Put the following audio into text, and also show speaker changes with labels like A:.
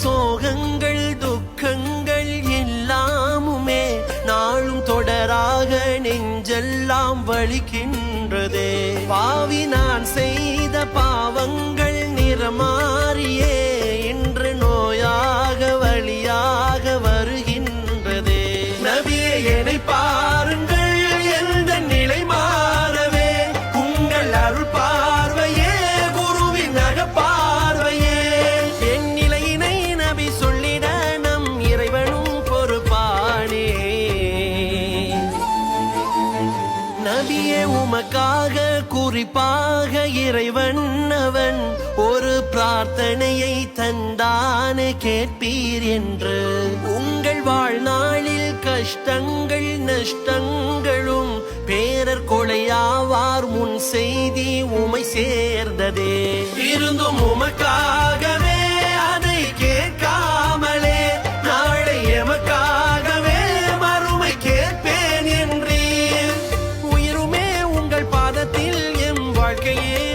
A: சோகங்கள் துக்கங்கள் எல்லாமுமே நாளும் தொடராக நெஞ்செல்லாம் வலிக்கின்றது. நபியே உமக்காக குறிப்பாக இறைவன் அவன் ஒரு பிரார்த்தனையை தந்தானே கேட்பீர் என்று. உங்கள் வாழ்நாளில் கஷ்டங்கள் நஷ்டங்களும் பேரர் கொலையாவார் முன் செய்தி உமை சேர்ந்ததே. இருந்தும் உமக்காக வாழ்க்கையே உங்களா